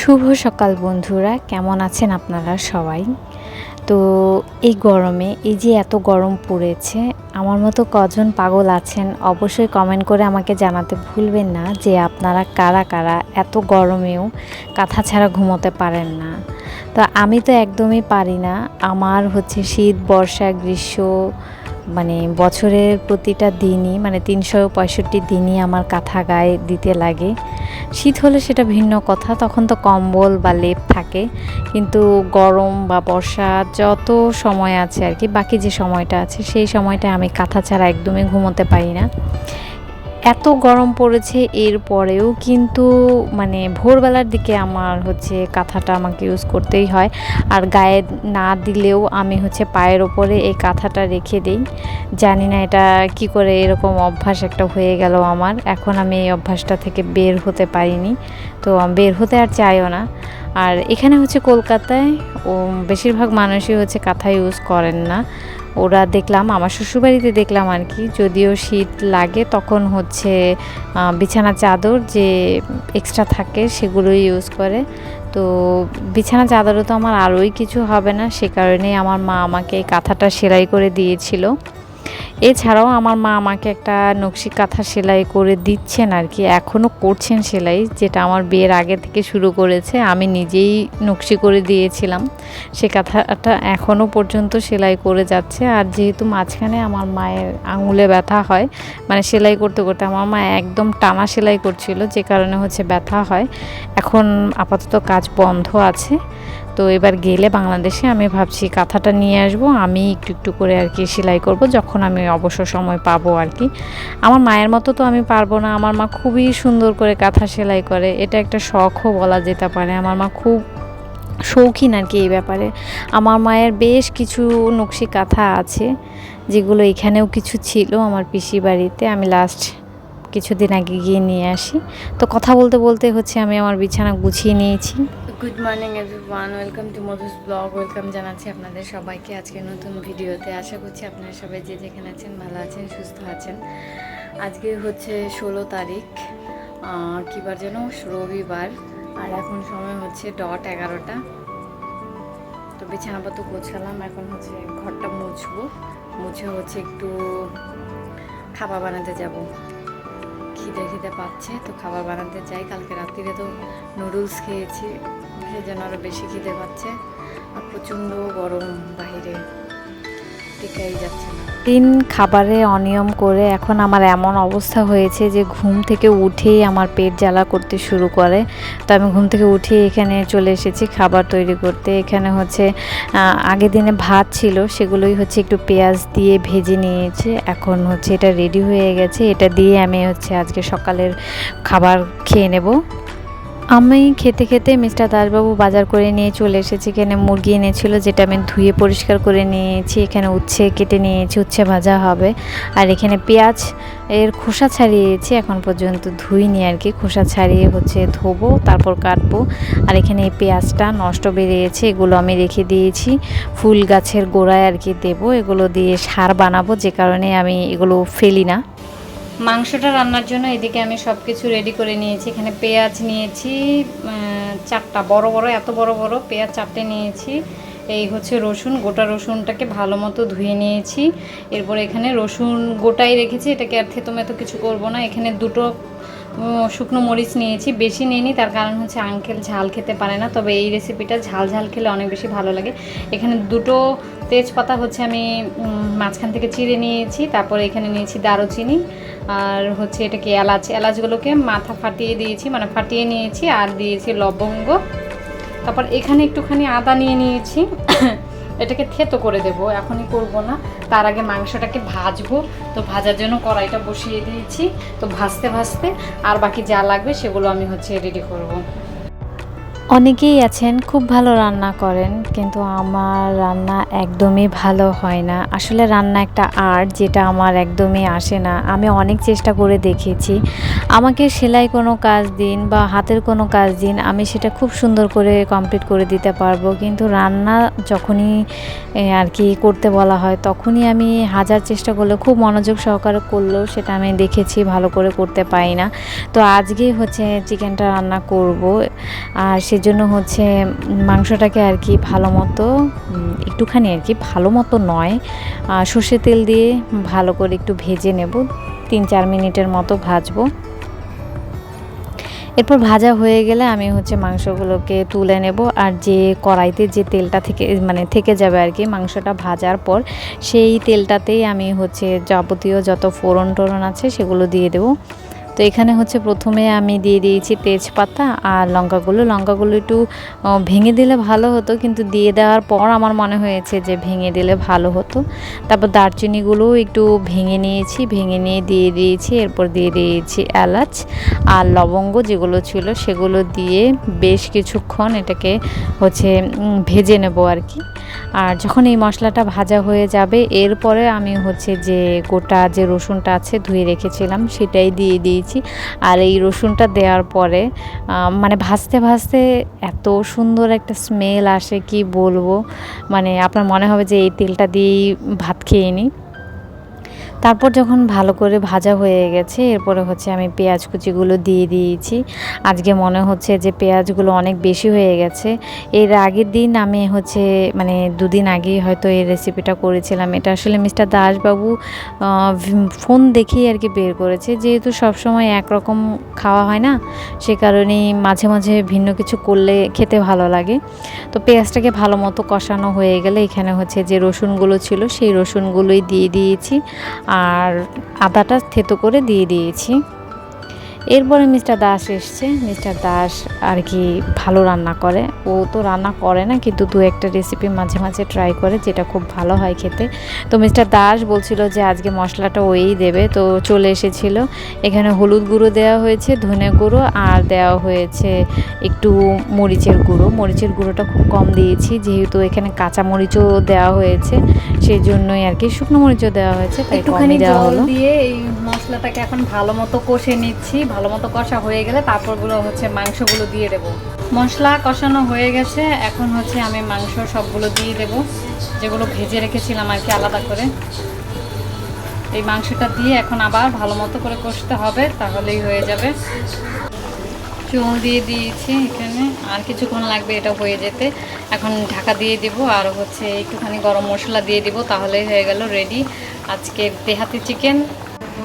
শুভ সকাল বন্ধুরা, কেমন আছেন আপনারা সবাই? তো এই গরমে, এই যে এত গরম পড়েছে, আমার মতো কজন পাগল আছেন অবশ্যই কমেন্ট করে আমাকে জানাতে ভুলবেন না যে আপনারা কারা কারা এত গরমেও কাঁথা ছাড়া ঘুমোতে পারেন না। তো আমি তো একদমই পারি না, আমার হচ্ছে শীত, বর্ষা, গ্রীষ্ম মানে বছরের প্রতিটা দিনই মানে তিনশো পঁয়ষট্টি দিনই আমার কাঁথা গায়ে দিতে লাগে। শীত হলে সেটা ভিন্ন কথা, তখন তো কম্বল বা লেপ থাকে। কিন্তু গরম বা বর্ষা যত সময় আছে আর কি, বাকি যে সময়টা আছে, সেই সময়টা আমি কাঁথা ছাড়া একদমই ঘুমোতে পারি না। এত গরম পড়েছে এরপরেও কিন্তু মানে ভোরবেলার দিকে আমার হচ্ছে কাঁথাটা আমাকে ইউজ করতেই হয়। আর গায়ে না দিলেও আমি হচ্ছে পায়ের ওপরে এই কাঁথাটা রেখে দিই। জানি না এটা কি করে এরকম অভ্যাস একটা হয়ে গেল আমার। এখন আমি এই অভ্যাসটা থেকে বের হতে পারিনি। তো বের হতে আর চাইও না। আর এখানে হচ্ছে কলকাতায় ও বেশিরভাগ মানুষই হচ্ছে কাঁথা ইউজ করেন না। ওরা দেখলাম, আমার শ্বশুরবাড়িতে দেখলাম আর কি যদিও শীত লাগে, তখন হচ্ছে বিছানা চাদর যে এক্সট্রা থাকে সেগুলোই ইউজ করে। তো বিছানা চাদরও তো আমার আরোই কিছু হবে না, সে কারণেই আমার মা আমাকে কাঁথাটা সেলাই করে দিয়েছিল। এছাড়াও আমার মা আমাকে একটা নকশি কাঁথা সেলাই করে দিচ্ছেন আর কি এখনও করছেন সেলাই, যেটা আমার বিয়ের আগে থেকে শুরু করেছে, আমি নিজেই নকশি করে দিয়েছিলাম। সে কাঁথাটা এখনও পর্যন্ত সেলাই করে যাচ্ছে আর যেহেতু মাঝখানে আমার মায়ের আঙুলে ব্যথা হয় মানে সেলাই করতে করতে আমার মা একদম টানা সেলাই করছিল, যে কারণে হচ্ছে ব্যথা হয়। এখন আপাতত কাজ বন্ধ আছে। তো এবার গেলে বাংলাদেশে আমি ভাবছি কাঁথাটা নিয়ে আসব। আমি একটু একটু করে আর কি সেলাই করব যখন আমি অবসর সময় পাবো আর কি। আমার মায়ের মতো তো আমি পারব না। আমার মা খুবই সুন্দর করে কাঁথা সেলাই করে। এটা একটা শখও বলা যেতে পারে। আমার মা খুব শৌখিন আর কি এই ব্যাপারে। আমার মায়ের বেশ কিছু নকশি কাঁথা আছে, যেগুলো এখানেও কিছু ছিল আমার পিসি বাড়িতে। আমি লাস্ট কিছুদিন আগে গিয়ে নিয়ে আসি। তো কথা বলতে বলতে হচ্ছে আমি আমার বিছানা গুছিয়ে নিয়েছি। Good morning everyone welcome to Madhu's blog welcome জানাচ্ছি আপনাদের সবাইকে আজকে নতুন ভিডিওতে। আশা করছি আপনারা সবাই যে যেখানে আছেন ভালো আছেন সুস্থ আছেন। আজকে হচ্ছে ষোলো তারিখ। আহ, কী বার যেন? রবিবার। আর এখন সময় হচ্ছে ডট এগারোটা। তো বিছানাপত্র গোছালাম। এখন হচ্ছে ঘরটা মুছবো। মুছে হচ্ছে একটু খাবার বানাতে যাব। খিদে খিদে পাচ্ছে, তো খাবার বানাতে চাই। কালকে রাত্রিরে তো নুডলস খেয়েছি জন্য আরও বেশি খিদে পাচ্ছে। আর প্রচণ্ড গরম বাইরে টেকাই যাচ্ছে না। দিন খাবারে অনিয়ম করে এখন আমার এমন অবস্থা হয়েছে যে ঘুম থেকে উঠেই আমার পেট জ্বালা করতে শুরু করে। তো আমি ঘুম থেকে উঠে এখানে চলে এসেছি খাবার তৈরি করতে। এখানে হচ্ছে আগের দিনে ভাত ছিল, সেগুলোই হচ্ছে একটু পেঁয়াজ দিয়ে ভেজে নিয়েছে। এখন হচ্ছে এটা রেডি হয়ে গেছে। এটা দিয়ে আমি হচ্ছে আজকে সকালের খাবার খেয়ে নেব। আমি খেতে খেতে মিস্টার দাসবাবু বাজার করে নিয়ে চলে এসেছি। এখানে মুরগি এনেছিল, যেটা আমি ধুয়ে পরিষ্কার করে নিয়েছি। এখানে উচ্ছে কেটে নিয়েছি, উচ্ছে ভাজা হবে। আর এখানে পেঁয়াজ এর খোসা ছাড়িয়েছি, এখন পর্যন্ত ধুইনি আর কি। খোসা ছাড়িয়ে হচ্ছে ধোবো, তারপর কাটবো। আর এখানে এই পেঁয়াজটা নষ্ট বেরিয়েছে, এগুলো আমি রেখে দিয়েছি। ফুল গাছের গোড়ায় আর কি দেবো, এগুলো দিয়ে সার বানাবো, যে কারণে আমি এগুলো ফেলি না। মাংসটা রান্নার জন্য এদিকে আমি সব কিছু রেডি করে নিয়েছি। এখানে পেঁয়াজ নিয়েছি চারটা, বড় বড়, এত বড় বড় পেঁয়াজ চারটে নিয়েছি। এই হচ্ছে রসুন, গোটা রসুনটাকে ভালো মতো ধুয়ে নিয়েছি। এরপর এখানে রসুন গোটাই রেখেছি, এটাকে আর থেতো মেতো কিছু করব না। এখানে দুটো শুকনো মরিচ নিয়েছি, বেশি নিইনি, তার কারণ হচ্ছে আঙ্কেল ঝাল খেতে পারে না, তবে এই রেসিপিটা ঝাল ঝাল খেলে অনেক বেশি ভালো লাগে। এখানে দুটো তেজপাতা হচ্ছে আমি মাঝখান থেকে চিড়ে নিয়েছি, তারপরে এখানে নিয়েছি দারুচিনি, আর হচ্ছে এটাকে এলাচ, এলাচগুলোকে মাথা ফাটিয়ে দিয়েছি মানে ফাটিয়ে নিয়েছি, আর দিয়েছি লবঙ্গ। তারপর এখানে একটুখানি আদা নিয়ে নিয়েছি, এটাকে থেতো করে দেব, এখনই করব না। তার আগে মাংসটাকে ভাজবো, তো ভাজার জন্য কড়াইটা বসিয়ে দিয়েছি, তো ভাজতে ভাজতে আর বাকি যা লাগবে সেগুলো আমি হচ্ছে রেডি করব। অনেকেই আছেন খুব ভালো রান্না করেন কিন্তু আমার রান্না একদমই ভালো হয় না। আসলে রান্না একটা আর্ট যেটা আমার একদমই আসে না। আমি অনেক চেষ্টা করে দেখেছি। আমাকে সেলাই কোনো কাজ দিন বা হাতের কোনো কাজ দিন, আমি সেটা খুব সুন্দর করে কমপ্লিট করে দিতে পারব। কিন্তু রান্না যখনই আর কি করতে বলা হয়, তখনই আমি হাজার চেষ্টা করলে খুব মনোযোগ সহকারে করলেও সেটা আমি দেখেছি, ভালো করে করতে পারি না। তো আজকেই হচ্ছে চিকেনটা রান্না করব। আর সেজন্য হচ্ছে মাংসটাকে আর কি ভালো মতো একটুখানি আর কি ভালো মতো নয় সর্ষে তেল দিয়ে ভালো করে একটু ভেজে নেব। তিন চার মিনিটের মতো ভাজবো। এরপর ভাজা হয়ে গেলে আমি হচ্ছে মাংসগুলোকে তুলে নেব আর যে কড়াইতে যে তেলটা থেকে মানে থেকে যাবে আর কি, মাংসটা ভাজার পর সেই তেলটাতেই আমি হচ্ছে যাবতীয় যত ফোড়ন টোড়ন আছে সেগুলো দিয়ে দেবো। তো এখানে হচ্ছে প্রথমে আমি দিয়ে দিয়েছি তেজপাতা আর লঙ্কাগুলো। লঙ্কাগুলো একটু ভেঙে দিলে ভালো হতো, কিন্তু দিয়ে দেওয়ার পর আমার মনে হয়েছে যে ভেঙে দিলে ভালো হতো। তারপর দারচিনিগুলোও একটু ভেঙে নিয়েছি, ভেঙে নিয়ে দিয়ে দিয়েছি, এরপর দিয়ে দিয়েছি এলাচ আর লবঙ্গ যেগুলো ছিল সেগুলো দিয়ে বেশ কিছুক্ষণ এটাকে হচ্ছে ভেজে নেব আর কি আর যখন এই মশলাটা ভাজা হয়ে যাবে, এরপরে আমি হচ্ছে যে গোটা যে রসুনটা আছে ধুয়ে রেখেছিলাম, সেটাই দিয়ে দিয়েছি। আর এই রসুনটা দেওয়ার পরে মানে ভাজতে ভাজতে এত সুন্দর একটা স্মেল আসে, কি বলব? মানে আপনার মনে হবে যে এই তেলটা দিয়েই ভাত খেয়ে নিই। তারপর যখন ভালো করে ভাজা হয়ে গেছে, এরপরে হচ্ছে আমি পেঁয়াজ কুচিগুলো দিয়ে দিয়েছি। আজকে মনে হচ্ছে যে পেঁয়াজগুলো অনেক বেশি হয়ে গেছে। এর আগের দিন আমি হচ্ছে মানে দুদিন আগেই হয়তো এই রেসিপিটা করেছিলাম। এটা আসলে মিস্টার দাসবাবু ফোন দেখেই আর কি বের করেছে। যেহেতু সবসময় একরকম খাওয়া হয় না, সে কারণেই মাঝে মাঝে ভিন্ন কিছু করলে খেতে ভালো লাগে। তো পেঁয়াজটাকে ভালো মতো কষানো হয়ে গেলে এখানে হচ্ছে যে রসুনগুলো ছিল, সেই রসুনগুলোই দিয়ে দিয়েছি। আর আদাটা থেতো করে দিয়ে দিয়েছি। এরপরে মিস্টার দাস এসছে। মিস্টার দাস আর কি ভালো রান্না করে। ও তো রান্না করে না কিন্তু দু একটা রেসিপি মাঝে মাঝে ট্রাই করে যেটা খুব ভালো হয় খেতে। তো মিস্টার দাস বলছিল যে আজকে মশলাটা ওই দেবে। তো চলে এসেছিল। এখানে হলুদ গুঁড়ো দেওয়া হয়েছে ধনে গুঁড়ো আর দেওয়া হয়েছে একটু মরিচের গুঁড়ো। মরিচের গুঁড়োটা খুব কম দিয়েছি যেহেতু এখানে কাঁচা মরিচও দেওয়া হয়েছে সেই জন্যই আর কি শুকনো মরিচও দেওয়া হয়েছে তাই একটুখানি কমই দেওয়া হলো। দিয়ে এই মশলাটাকে এখন ভালো মতো কষে নিচ্ছি ভালো মতো কষা হয়ে গেলে তারপরগুলো হচ্ছে মাংসগুলো দিয়ে দেব। মশলা কষানো হয়ে গেছে, এখন হচ্ছে আমি মাংস সবগুলো দিয়ে দেব। যেগুলো ভেজে রেখেছিলাম আর কি আলাদা করে। এই মাংসটা দিয়ে এখন আবার ভালো মতো করে কষতে হবে, তাহলেই হয়ে যাবে। চুন দিয়ে দিয়েছি এখানে, আর কিছুক্ষণ লাগবে এটা হয়ে যেতে। এখন ঢাকা দিয়ে দিব আর হচ্ছে একটুখানি গরম মশলা দিয়ে দিব, তাহলেই হয়ে গেল রেডি। আজকে দেহাতি চিকেন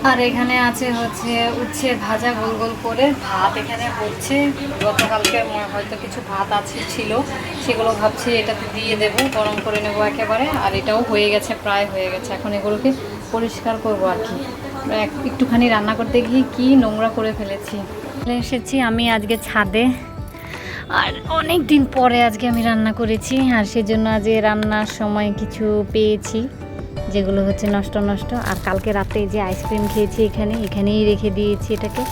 আর এখানে আছে হচ্ছে উচ্ছে ভাজা গোল গোল করে ভাত এখানে হচ্ছে। গতকালকে হয়তো কিছু ভাত আছে, ছিল। সেগুলো ভাবছি এটাতে দিয়ে দেব, গরম করে নেব একেবারে। আর এটাও হয়ে গেছে, প্রায় হয়ে গেছে। এখন এগুলোকে পরিষ্কার করব আর কি। এক- একটুখানি রান্না করতে গিয়ে কি নোংরা করে ফেলেছি। এসেছি আমি আজকে ছাদে। আর অনেক দিন পরে আজকে আমি রান্না করেছি, আর সেজন্য আজকে রান্নার সময় কিছু পেয়েছি। যেগুলো হচ্ছে নষ্ট নষ্ট। আর কালকে রাতে যে আইসক্রিম খেয়েছি এখানে, এখানেই রেখে দিয়েছি এটাকে।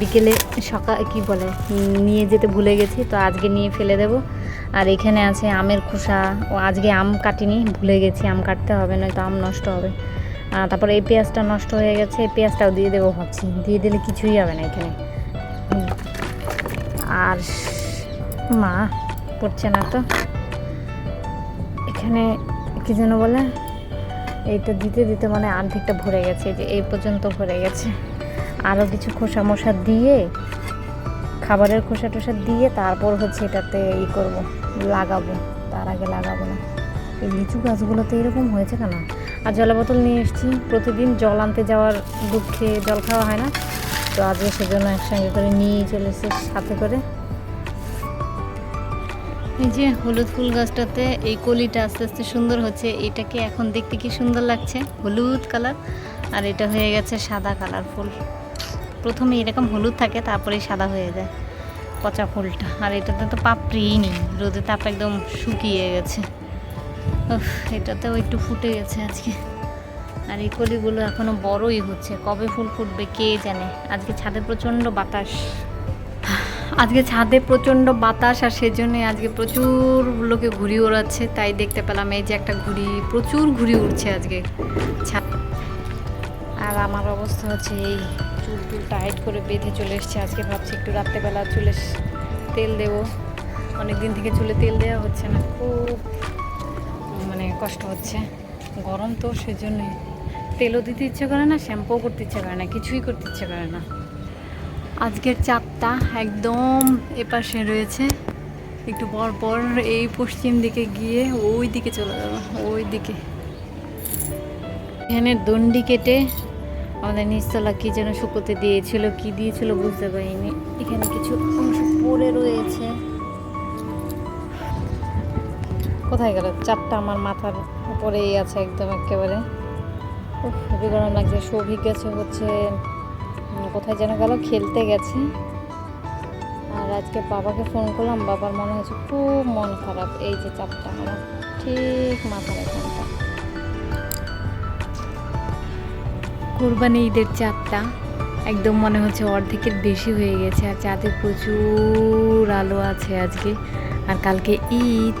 বিকেলে সকাল কি বলে নিয়ে যেতে ভুলে গেছি, তো আজকে নিয়ে ফেলে দেব। আর এখানে আছে আমের খোসা। ও, আজকে আম কাটিনি, ভুলে গেছি, আম কাটতে হবে, নয়তো আম নষ্ট হবে। তারপরে এই পেঁয়াজটা নষ্ট হয়ে গেছে, এই পেঁয়াজটাও দিয়ে দেবো ভাবছি। দিয়ে দিলে কিছুই হবে না এখানে। আর মা, পড়ছে না তো? এখানে, কি যেন বলে? এইটা দিতে দিতে মানে অর্ধেকটা ভরে গেছে, যে এই পর্যন্ত ভরে গেছে। আরও কিছু খোসা মোসা দিয়ে, খাবারের খোসা টোসা দিয়ে তারপর হচ্ছে এটাতে ই করব, লাগাবো। তার আগে লাগাবো না। এই লিচু গাছগুলোতে এরকম হয়েছে কেন? আর জলের বোতল নিয়ে এসেছি। প্রতিদিন জল আনতে যাওয়ার দুঃখে জল খাওয়া হয় না। তো আজকে সেজন্য একসঙ্গে করে নিয়ে চলে এসেছি সাথে করে। এই যে হলুদ ফুল গাছটাতে এই কলিটা আস্তে আস্তে সুন্দর হচ্ছে, এটাকে এখন দেখতে কি সুন্দর লাগছে? হলুদ কালার, আর এটা হয়ে গেছে সাদা কালার ফুল। প্রথমে এরকম হলুদ থাকে তারপরে সাদা হয়ে যায় পচা ফুলটা। আর এটাতে তো পাপড়িই নেই, রোদে তাপ একদম শুকিয়ে গেছে। এটাতেও একটু ফুটে গেছে আজকে। আর এই কলিগুলো এখনও বড়ই হচ্ছে, কবে ফুল ফুটবে কে জানে? আজকে ছাদে প্রচণ্ড বাতাস। আজকে ছাদে প্রচণ্ড বাতাস আর সেজন্য আজকে প্রচুর লোকে ঘুড়ি ওড়াচ্ছে, তাই দেখতে পেলাম এই যে একটা ঘুড়ি, প্রচুর ঘুড়ি উড়ছে আজকে ছাদ। আর আমার অবস্থা হচ্ছে এই চুল টুল টাইট করে বেঁধে চলে এসছে। আজকে ভাবছি একটু রাত্রেবেলা চুলে তেল দেবো। অনেক দিন থেকে চুলে তেল দেওয়া হচ্ছে না, খুব মানে কষ্ট হচ্ছে। গরম তো সেজন্যই তেলও দিতে ইচ্ছে করে না, শ্যাম্পুও করতে ইচ্ছে করে না, কিছুই করতে ইচ্ছে করে না। আজকের চাপটা একদম এপাশে রয়েছে। একটু পর পর এই পশ্চিম দিকে গিয়ে ওই দিকে চলে যাব, ওই দিকে। এখানে দণ্ডি কেটে আমাদের নিচতলা কি যেন শুকোতে দিয়েছিল, কি দিয়েছিল বুঝতে পারিনি। এখানে কিছু অংশ পড়ে রয়েছে। কোথায় গেল? চারটা আমার মাথার উপরেই আছে একদম একেবারে। গরম লাগছে, সৌভিক গেছে হচ্ছে কোথায় যেন গেল, খেলতে গেছে। আর আজকে বাবাকে ফোন করলাম, বাবার মনে হচ্ছে খুব মন খারাপ, এই যে চাপটা আমার, ঠিক মাথার এখানটা কোরবানি ঈদের চাপটা একদম মনে হচ্ছে অর্ধেকের বেশি হয়ে গেছে, আর চাঁদে প্রচুর আলো আছে আজকে। আর কালকে ঈদ।